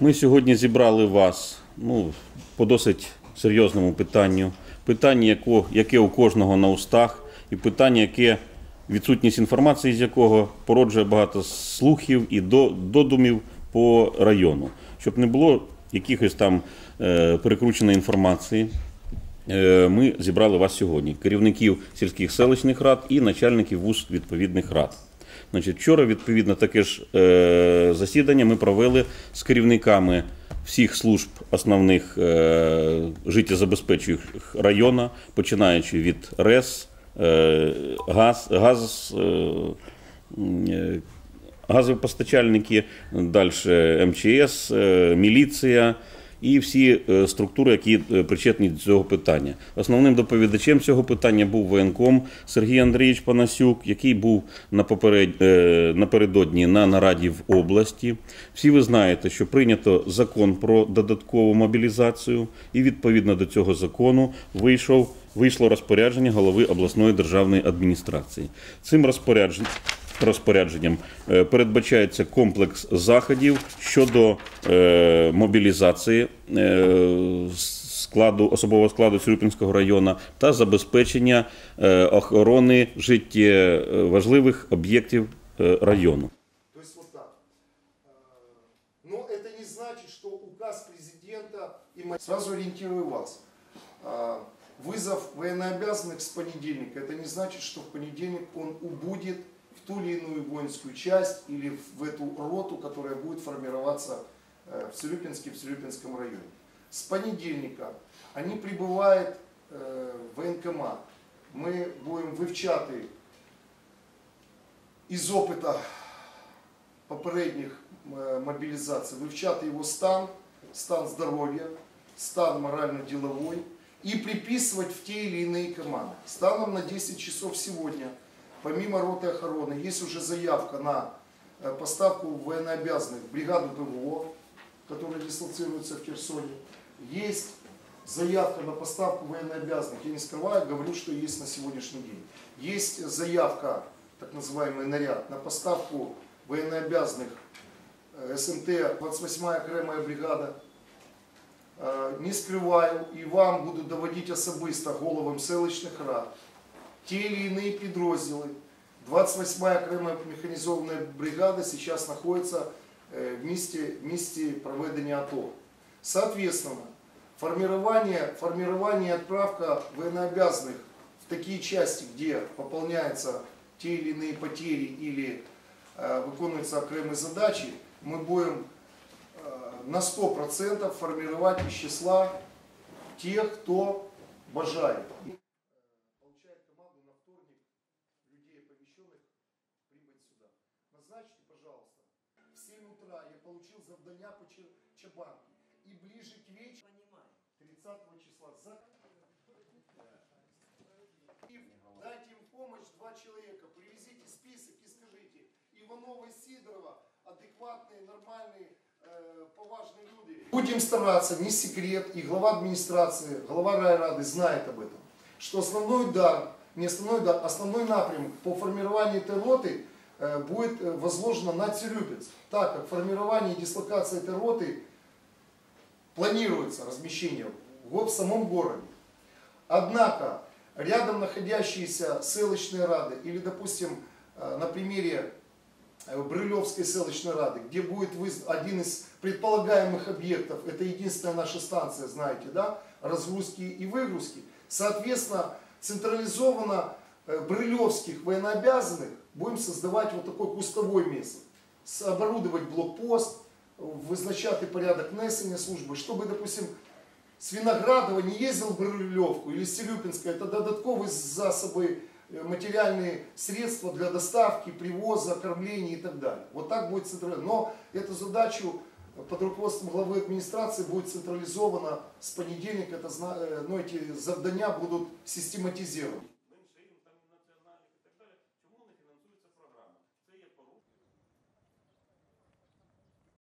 Ми сьогодні зібрали вас ну, по досить серйозному питанню. Питання, яко- яке у кожного на устах, і питання, яке відсутність інформації, з якого породжує багато слухів і до- додумів по району, щоб не було якихось там е, перекрученої інформації. Е, Ми зібрали вас сьогодні, керівників сільських селищних рад і начальників вуз відповідних рад. Значить, вчора, відповідно, таке ж е, засідання ми провели з керівниками всіх служб основних е, життєзабезпечуючих району, починаючи від РЕС, е, ГАЗ, ГАЗ е, е, газопостачальники, далі МЧС, е, міліція і всі е, структури, які е, причетні до цього питання. Основним доповідачем цього питання був воєнком Сергій Андрійович Панасюк, який був е, напередодні на нараді в області. Всі ви знаєте, що прийнято закон про додаткову мобілізацію, і відповідно до цього закону вийшов. Вийшло розпорядження голови обласної державної адміністрації. Цим розпорядженням розпорядженням е, передбачається комплекс заходів щодо е, мобілізації е, складу особового складу Цюрюпінського району та забезпечення е, охорони життєважливих об'єктів е, району. То есть вот так. Э, Но это не значит, что указ президента и мы... Сразу ориентирую вас. А, Вызов военнообязанных с понедельника, это не значит, что в понедельник он убудет в ту или иную воинскую часть или в эту роту, которая будет формироваться э, в Цюрюпинске, в Цюрюпинском районе. С понедельника они прибывают э, в военкомат. Мы будем вивчати із опита попередніх е, мобілізацій, вивчати його стан, стан здоров'я, стан морально-деловой и приписывать в те или иные команды. Станом на 10 часов сегодня, помимо роты охраны, есть уже заявка на э, поставку военнообязанных в бригаду ПВО, которая дислоцируется в Херсоне. Есть заявка на поставку военнообязанных. Я не скрываю, говорю, что есть на сегодняшний день. Есть заявка, так называемый наряд, на поставку военнообязанных э, СМТ 28-я окремая бригада. Э, Не скриваю і вам буду доводити особисто головам селищних рад Ті или иные підрозділи. 28-я окремая механизованная бригада сейчас знаходиться э, в місті, в місті проведення АТО. Соответственно, формирование, формирование и отправка военнообязанных в такие части, где пополняются те или иные потери или э, выполняются окремые задачи, мы будем э, на 100% формировать из числа тех, кто бажает. Получил завдання по Чабанке. И ближе к вечеру, 30 числа, за... И дайте им помощь два человека, привезите список и скажите, Иванова и Сидорова, адекватные, нормальные, э, поважные люди. Будем стараться, не секрет, и глава администрации, глава райрады знает об этом, что основной удар, не основной удар, основной напрямок по формированию этой роты будет э, возложено на Цирюпинск, так как формирование и дислокация этой роты планируется размещение в самом городе. Однако, рядом находящиеся селочные рады, или, допустим, э, на примере э, Брылевской селочной рады, где будет один из предполагаемых объектов, это единственная наша станция, знаете, да, разгрузки и выгрузки, соответственно, централизованно э, брылевских военнообязанных будем создавать вот такой кустовой месяц, оборудовать блокпост, визначати порядок несення служби, щоб, допустим, з Виноградова не їздив в Брилевку или з Силюпинска, это додатковые засоби, э, материальные средства для доставки, привоза, кормления и так далее. Вот так будет централизовано. Но эту задачу под руководством главы администрации будет централизовано с понедельника, это, э, ну, эти завдання будут систематизированы.